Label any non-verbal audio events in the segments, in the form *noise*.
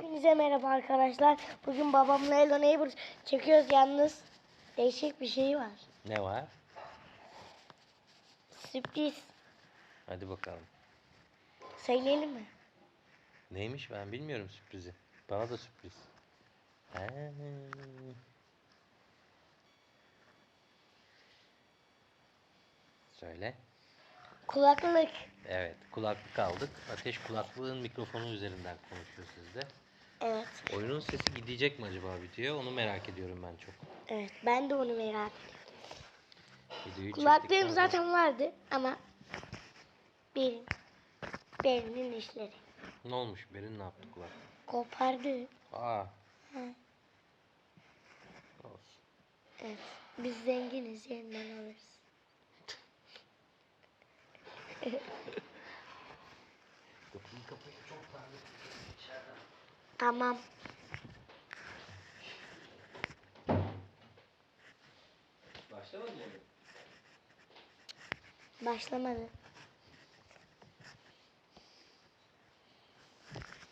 Hepinize merhaba arkadaşlar. Bugün babamla Hello Neighbor çekiyoruz yalnız. Değişik bir şey var. Ne var? Sürpriz. Hadi bakalım. Söyleyelim mi? Neymiş ben bilmiyorum sürprizi. Bana da sürpriz. He. Söyle. Kulaklık. Evet kulaklık aldık. Ateş kulaklığın mikrofonu üzerinden konuşuyor sizde. Evet. Oyunun sesi gidecek mi acaba videoya onu merak ediyorum ben çok. Evet. Ben de onu merak ediyorum. Videoyu Kulaklığım çektikten zaten vardı ama benim birinin işleri Ne olmuş? Berin ne yaptı kulak? kopardı. Aa. Hı. Olsun. Evet. Biz zenginiz yeniden alırız. Kapıyı kapıyı çok darlık. Tamam. Başlamadı mı? Başlamadı.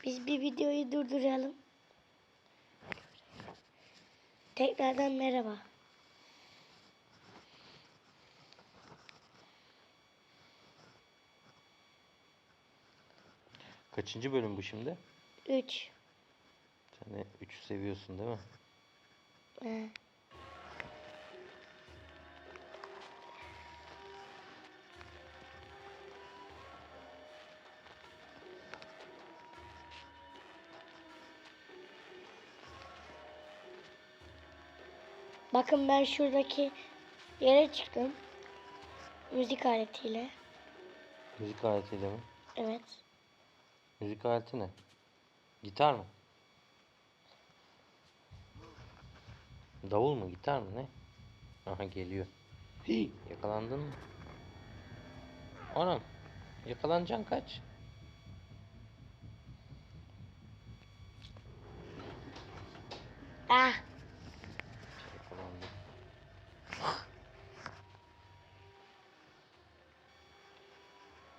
Biz bir videoyu durduralım. Tekrardan merhaba. Kaçıncı bölüm bu şimdi? 3. Sen de 3'ü seviyorsun değil mi? Ee, Bakın ben şuradaki yere çıktım. Müzik aletiyle. Müzik aletiyle mi? Evet. Müzik aleti ne? Gitar mı? Davul mu? Gitar mı? Ne? Aha geliyor. Hii, yakalandın mı? Anam. Yakalanacaksın kaç. Ah. Yakalandım.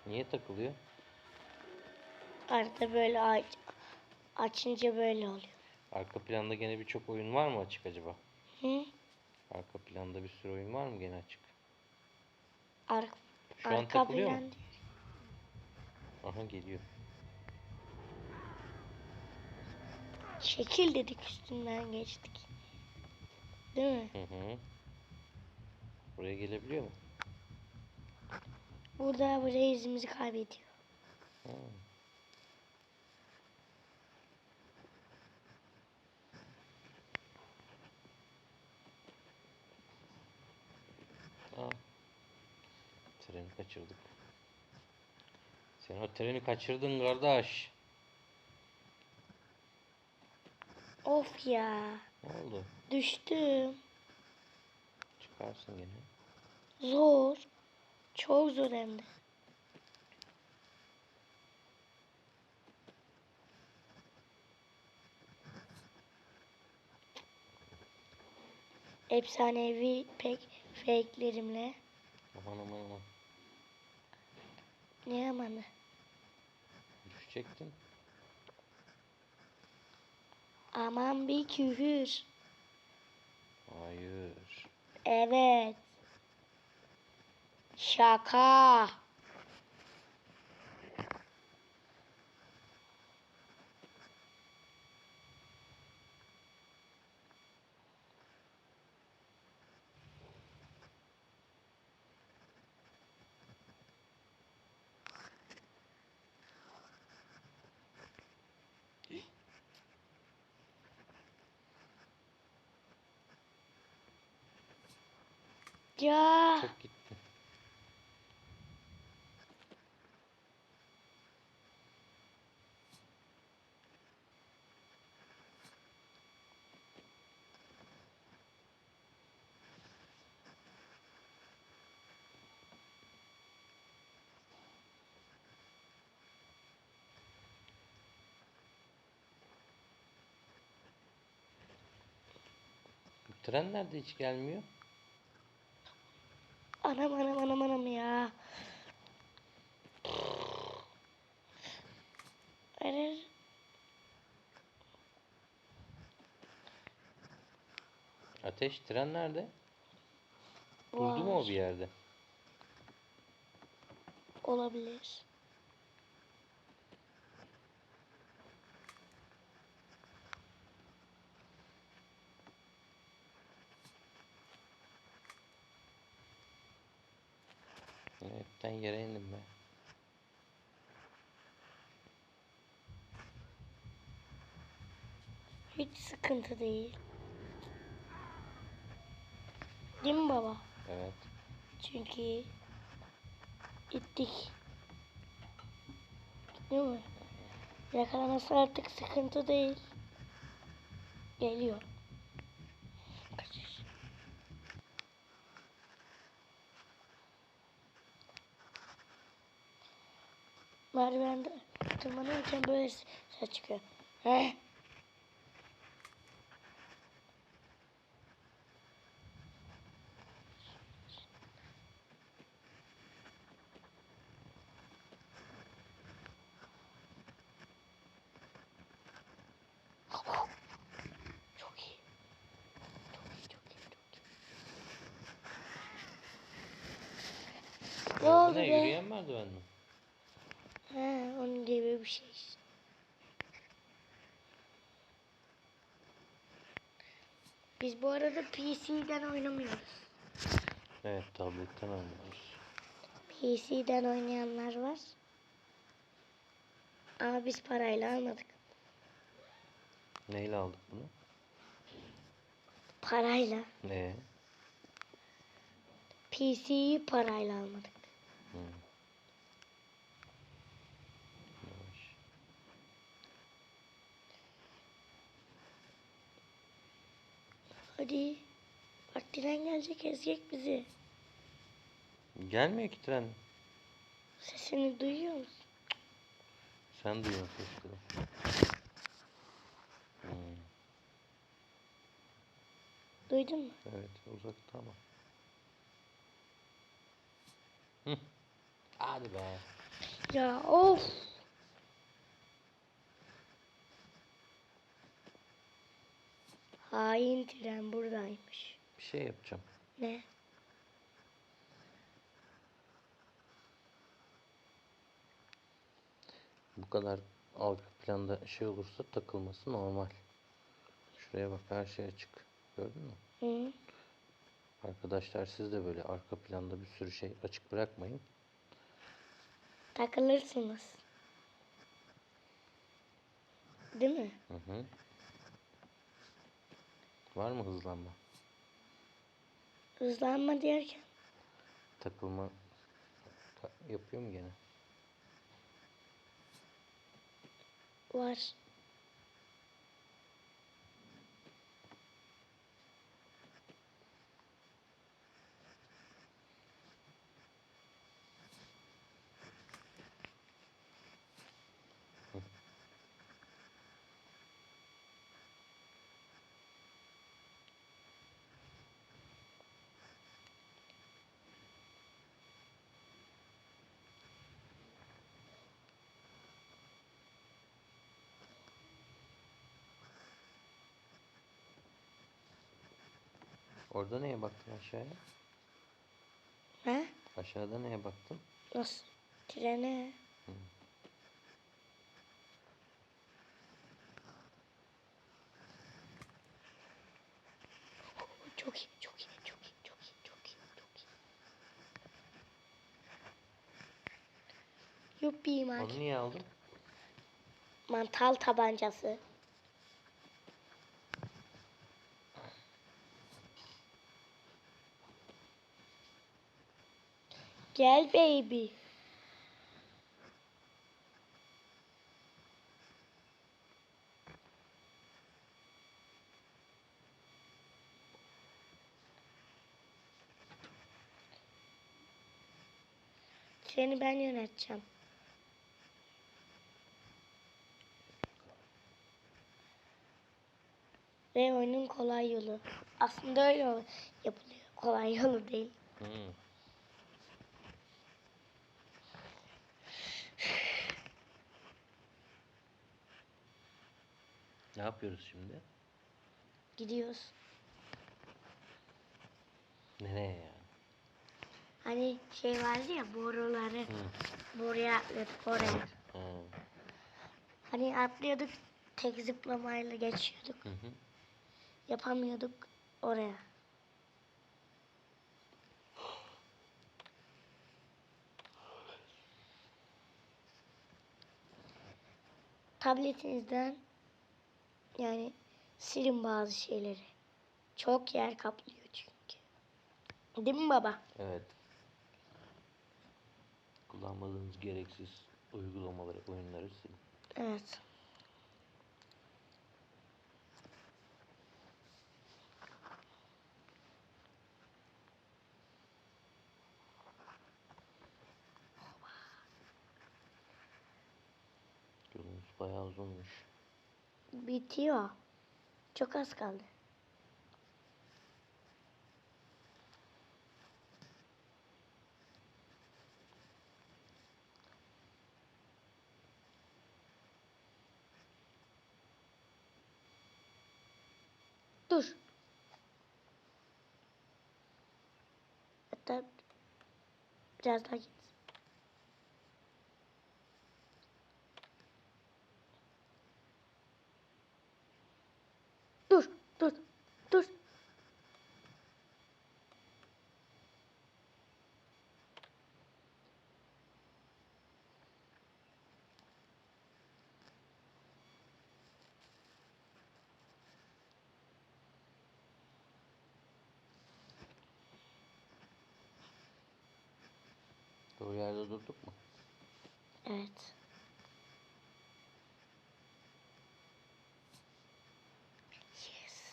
Niye takılıyor? Arada böyle aç, açınca böyle oluyor. Arka planda gene birçok oyun var mı açık acaba? Hı? Arka planda bir sürü oyun var mı gene açık? Ar Şu an arka takılıyor mu? plan değil. Aha geliyor. Şekil dedik üstünden geçtik. Değil mi? Hı hı. Buraya gelebiliyor mu? Burada buraya izimizi kaybediyor. Ha. Aa. Treni kaçırdık. Sen o treni kaçırdın kardeş. Of ya. Ne oldu? Düştüm. Çıkarsın gene. Zor. Çok zor hem de. Efsanevi pek fake'lerimle. Aman aman aman. Ne amanı. Düşecektin. Aman bir küfür. Hayır. Evet. Şaka. Ya. Çok gitti. Tren nerede hiç gelmiyor? Anam anam anam anam ya. Hayır. Ateş tren nerede? Durdu mu o bir yerde? Olabilir. Hepten yere indim ben. Hiç sıkıntı değil. Değil mi baba? Evet. Çünkü gittik. Değil mi? Yakalaması artık sıkıntı değil. Geliyor. Tırmanırken böyle ses çıkıyor. İyi. Ne oldu be? yürüyen merdiven mi? Gibi bir şey işte. Biz bu arada PC'den oynamıyoruz. Evet tabletten oynuyoruz. PC'den oynayanlar var. Ama biz parayla almadık. Neyle aldık bunu? Parayla. Ne? PC'yi parayla almadık. Hı. Hadi. Bak tren gelecek ezecek bizi. Gelmiyor ki tren. Sesini duyuyor musun? Sen duyuyorsun sesleri. Hmm, Duydun mu? evet uzakta ama. Hı. Hadi be. Ya of. Hain tren buradaymış. Bir şey yapacağım. Ne? Bu kadar arka planda şey olursa takılması normal. Şuraya bak her şey açık. Gördün mü? Hı? Arkadaşlar siz de böyle arka planda bir sürü şey açık bırakmayın. Takılırsınız. Değil mi? Hı hı. Var mı hızlanma? Hızlanma derken Takılma ta- yapıyor mu gene? var. Orada neye baktın aşağıya? Ha? Aşağıda neye baktın? Nasıl? Trene. Hı. Çok iyi, çok iyi, çok iyi, çok iyi, çok iyi, çok iyi. Yuppi man. Onu niye aldın? Mantal tabancası. Gel baby. Seni ben yöneteceğim. Ve oyunun kolay yolu. Aslında öyle yapılıyor. Kolay yolu değil. Hı. Ne yapıyoruz şimdi? Gidiyoruz. Nereye yani? Hani şey vardı ya boruları. Hı. Buraya atlıyorduk oraya. Ha. Hani atlıyorduk tek zıplamayla geçiyorduk. Hı hı. Yapamıyorduk oraya. Tabletinizden yani silin bazı şeyleri. Çok yer kaplıyor çünkü. Değil mi baba? Evet. Kullanmadığınız gereksiz uygulamaları, oyunları silin. Evet. Yolunuz bayağı uzunmuş. Bitiyor. Çok az kaldı. Dur. Hatta biraz daha git. Dur, dur, dur. Yerde durduk mu? Evet. Yes.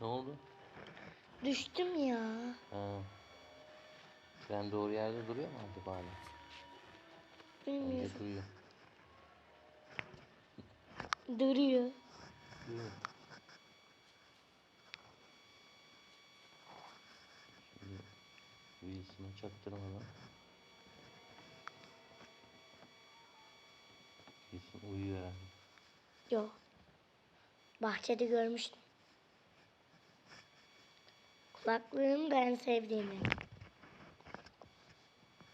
Ne oldu? Düştüm ya. Ha. Ben doğru yerde duruyor mu acaba hala? Bence Bilmiyorum. duruyor. Duruyor. Duruyor. Şimdi Wilson'a çaktırmadan. Wilson uyuyor herhalde. Yok. Bahçede görmüştüm. Kulaklığım da en sevdiğim.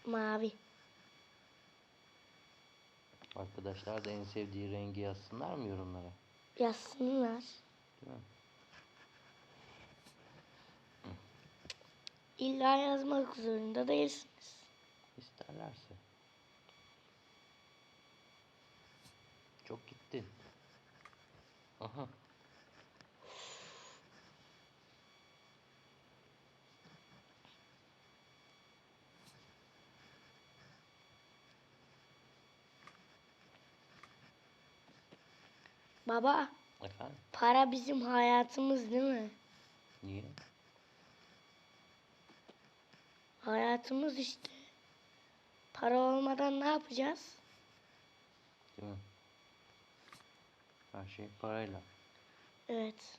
Mavi. Arkadaşlar da en sevdiği rengi yazsınlar mı yorumlara? Yazsınlar. Değil mi? İlla yazmak zorunda değilsiniz. İsterlerse. Çok gittin. Aha. Baba, Efendim? para bizim hayatımız değil mi? Niye? Hayatımız işte. Para olmadan ne yapacağız? Değil mi? Her şey parayla. Evet.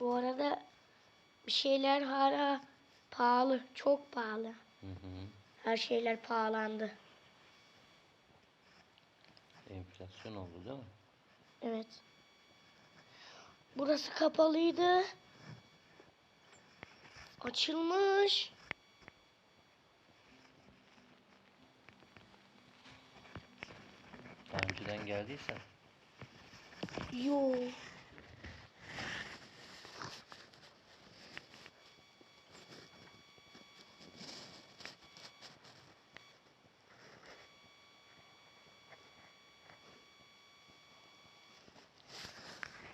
Bu arada bir şeyler hala pahalı. Çok pahalı. Hı hı. Her şeyler pahalandı. Enflasyon oldu değil mi? Evet. Burası kapalıydı. Açılmış. Daha önceden geldiysen Yo.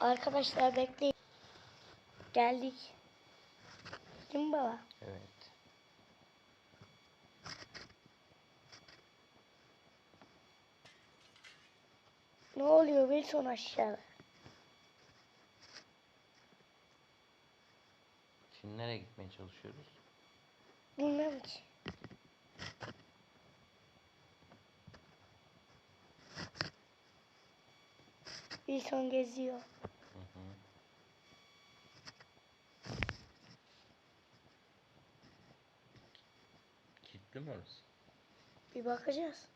Arkadaşlar bekleyin. Geldik. Değil mi baba? evet. Ne oluyor Wilson aşağıda? Şimdi nereye gitmeye çalışıyoruz? Bilmem ki. Wilson geziyor. Hı hı. Tüplü mü orası? Bir bakacağız.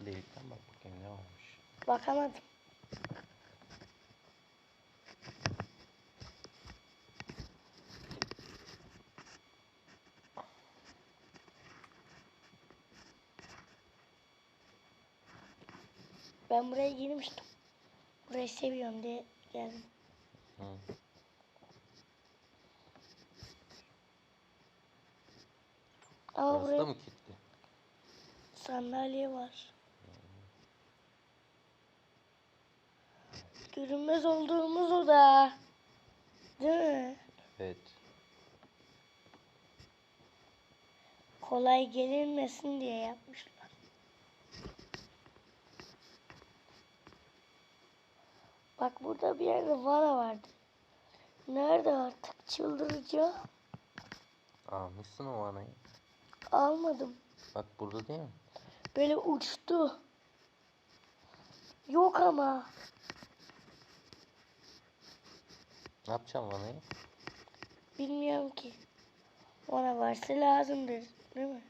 Delikten bak bakayım ne varmış. Bakamadım. Ben buraya girmiştim. Burayı seviyorum diye geldim. Hı. Ama Orası buraya da mı kilitli? Sandalye var. Görünmez olduğumuz oda. Değil mi? Evet. Kolay gelinmesin diye yapmışlar. Bak burada bir yerde vara vardı. Nerede artık çıldıracağım. Almışsın o vanayı. Almadım. Bak burada değil mi? Böyle uçtu. Yok ama. Ne yapacağım vanayı? Bilmiyorum ki. Bana varsa lazımdır. Değil mi?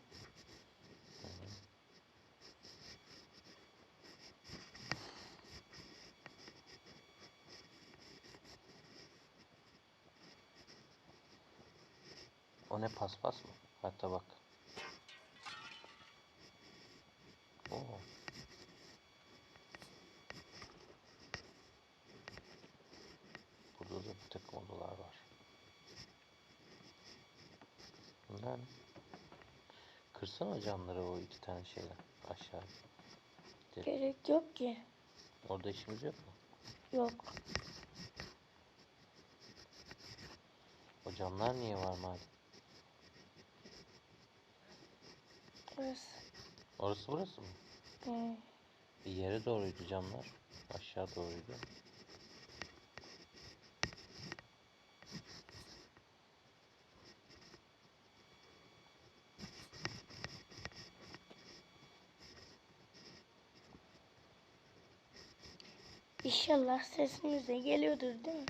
O ne paspas mı? Hatta bak. Oo. Burada da bir takım odalar var. Bunlar? Kırsana camları o iki tane şeyler aşağı. Gidelim. Gerek yok ki. Orada işimiz yok mu? Yok. O camlar niye var madem? Burası. Orası burası mı? Hmm. Bir yere doğruydu camlar. Aşağı doğruydu. İnşallah sesimiz de geliyordur değil mi?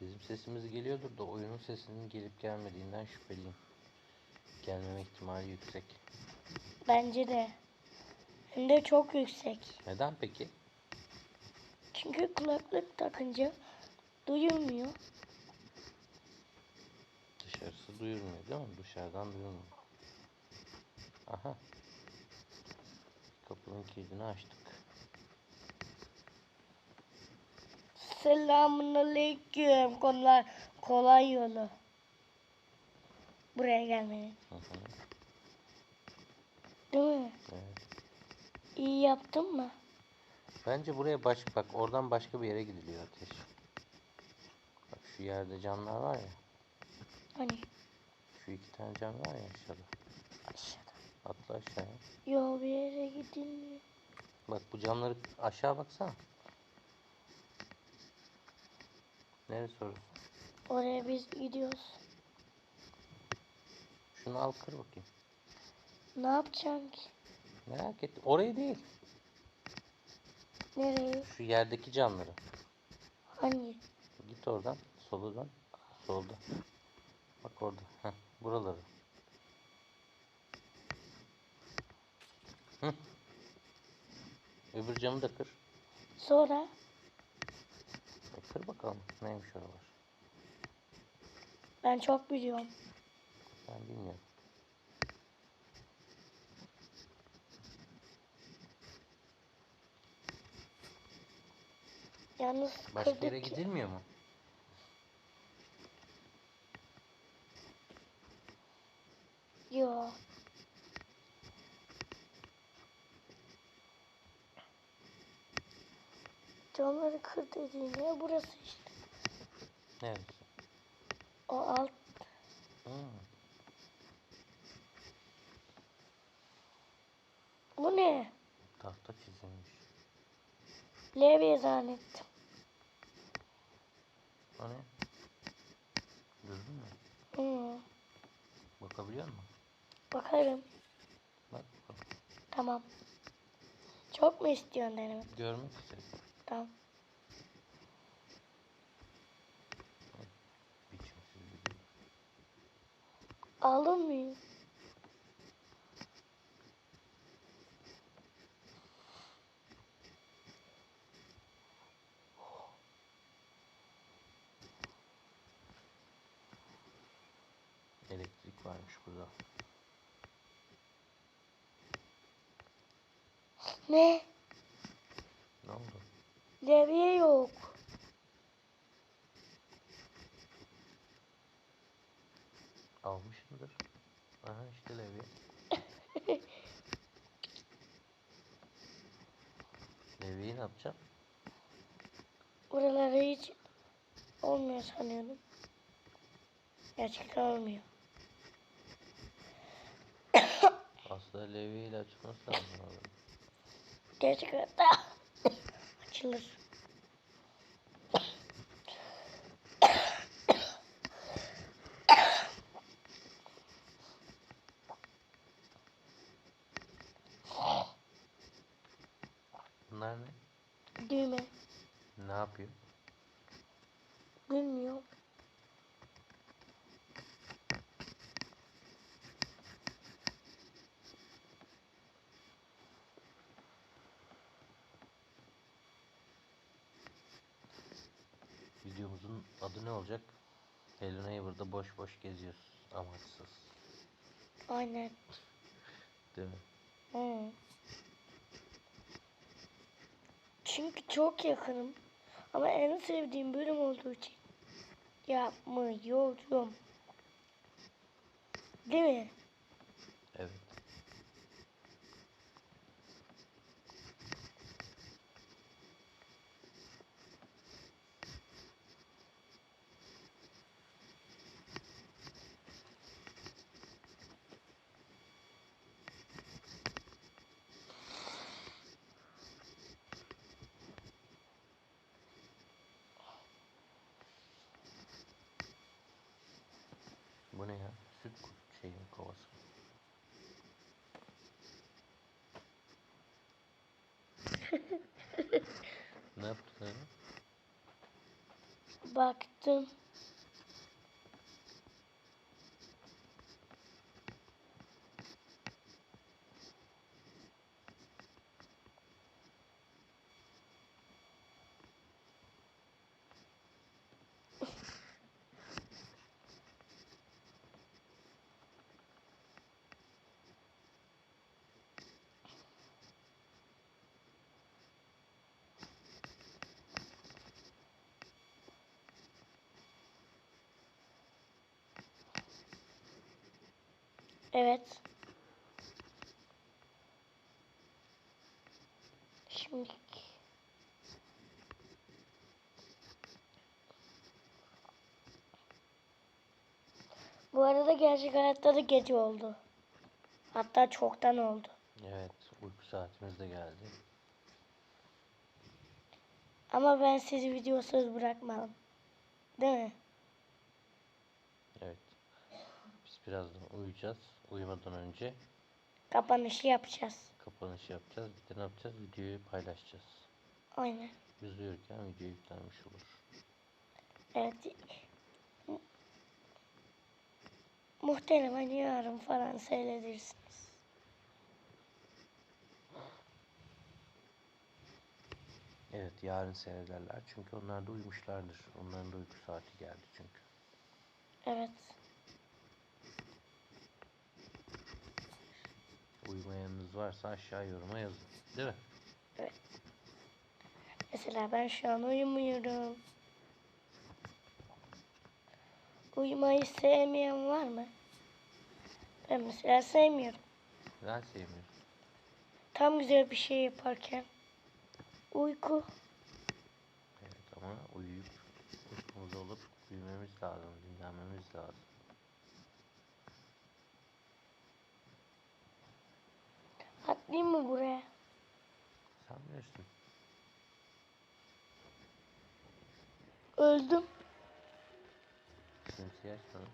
Bizim sesimiz geliyordur da oyunun sesinin gelip gelmediğinden şüpheliyim. Gelmeme ihtimali yüksek. Bence de. Hem de çok yüksek. Neden peki? Çünkü kulaklık takınca duyulmuyor. Dışarısı duyulmuyor değil mi? Dışarıdan duyulmuyor. Aha. Kapının kilidini açtık. Selamun aleyküm. Kolay, kolay yolu. Buraya gelmenin. Hı hı. Değil mi? Evet. İyi yaptın mı? Bence buraya baş bak oradan başka bir yere gidiliyor ateş. Bak şu yerde camlar var ya. Hani Şu iki tane cam var ya aşağıda. aşağıda. Atla aşağıya. Yo bir yere gidilmiyor. Bak bu camları aşağı baksana. Neresi orası? Oraya biz gidiyoruz. Şunu al kır bakayım. Ne yapacağım ki? Merak ettim. Orayı değil. Nereye? Şu yerdeki camları. Hangi? Git oradan. Sola dön. Solda. Bak orada. Heh, buraları. Hı. Öbür camı da kır. Sonra E, kır bakalım. Neymiş oralar. ben çok biliyorum. Ben bilmiyorum. Yalnız Başka yere kırdık gidilmiyor mu? Yo. Camları kır dediğin yer burası işte. Neresi? O alt Hı. bu ne? Tahta çizilmiş. Levye zannettim. Ne? Gördün mü? Hı, Bakabiliyor musun? bakarım. Bak bakalım. Tamam. Çok mu istiyorsun denemek? Görmek istedim. Tamam. Biçimsiz bir gün. Aldın mı? varmış burada. Ne? Ne oldu? Levye yok. Almışsındır. Aha işte levye. *laughs* Levyeyi ne yapacağım? Buralara hiç olmuyor sanıyordum. Gerçekten olmuyor. Aslında levyeyle açılması lazım abi. Gerçek hayatta *laughs* açılır. Bunlar ne? Düğme. Ne yapıyor? Bilmiyorum. Videomuzun adı ne olacak? Hello Neighbor'da boş boş geziyoruz. Amaçsız. Aynen. Değil mi? Hı. Çünkü çok yakınım. Ama en sevdiğim bölüm olduğu için yapmıyorum. Değil mi? Evet. Bu ne ya? Süt ku- şeyin kovası. ne yaptın öyle? Baktım. Evet. Şimdi Bu arada gerçek hayatta da gece oldu. Hatta çoktan oldu. Evet, uyku saatimiz de geldi. Ama ben sizi videosuz bırakmam. Değil mi? Evet. Biz birazdan uyuyacağız. Uyumadan önce Kapanışı yapacağız. kapanış yapacağız. Bir de ne yapacağız? Videoyu paylaşacağız. Aynen. Biz uyurken video yüklenmiş olur. Evet. Mu- Muhtemelen yarın falan seyredirsiniz. Evet, yarın seyrederler. Çünkü onlar da uyumuşlardır. Onların da uyku saati geldi çünkü. Evet. Uyumayanınız varsa aşağı yoruma yazın. Değil mi? Mesela ben şu an uyumuyorum. Uyumayı sevmeyen var mı? Ben mesela sevmiyorum. Ben sevmiyorum. Tam güzel bir şey yaparken. Uyku. Evet ama uyuyup uykumuz olup uyumamız lazım. Dinlenmemiz lazım. Atlayayım mı buraya? Sen bilirsin. Öldüm. Şemsiye açmadın.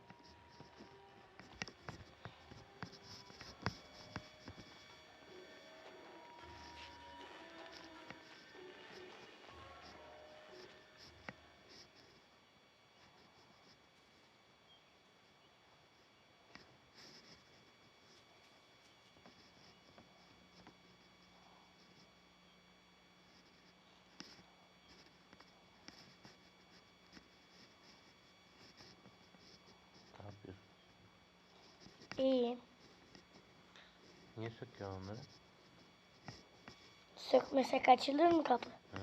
İyi. Niye söküyor onları? Sökmesek açılır mı kapı? Hı.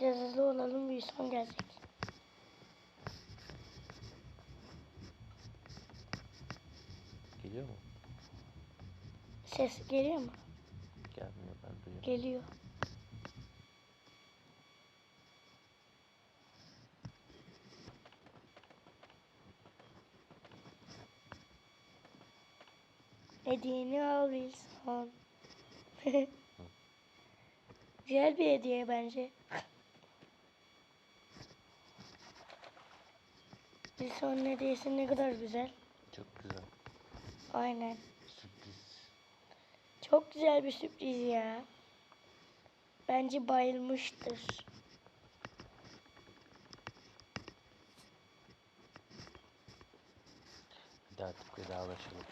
Biraz hızlı olalım bir son gelecek. Geliyor mu? Ses geliyor mu? Gelmiyor ben duyuyorum. Geliyor. Hediyeni al Wilson. *laughs* Güzel bir hediye bence. Wilson'un hediyesi ne kadar güzel. Çok güzel. Aynen. Çok güzel bir sürpriz ya. Bence bayılmıştır. Hadi artık vedalaşalım.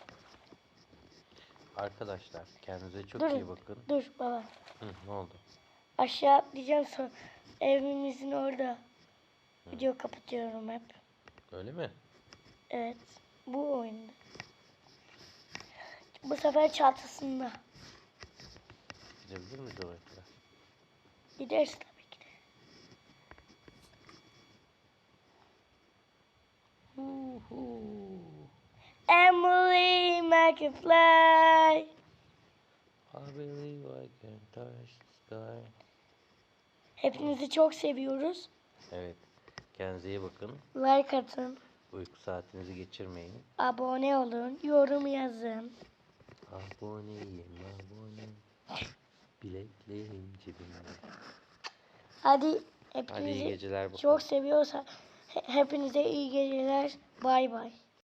Arkadaşlar kendinize çok Durun. iyi bakın. Dur baba. Hı, ne oldu? Aşağı atlayacağım sonra evimizin orada. Video kapatıyorum hep. Öyle mi? Evet. Bu oyunda. Bu sefer çatısında. Gidebilir miyiz oraya kadar? Gideriz tabii ki de. Emily McFly. I believe I can touch the sky. Hepinizi çok seviyoruz. Evet. Kendinize iyi bakın. Like atın. Uyku saatinizi geçirmeyin. Abone olun. Yorum yazın. Aboneyim abone. Bileklerim cebimde. Hadi Hadi iyi hepinizi geceler bakalım. çok seviyorsa he- hepinize iyi geceler. Bay bay.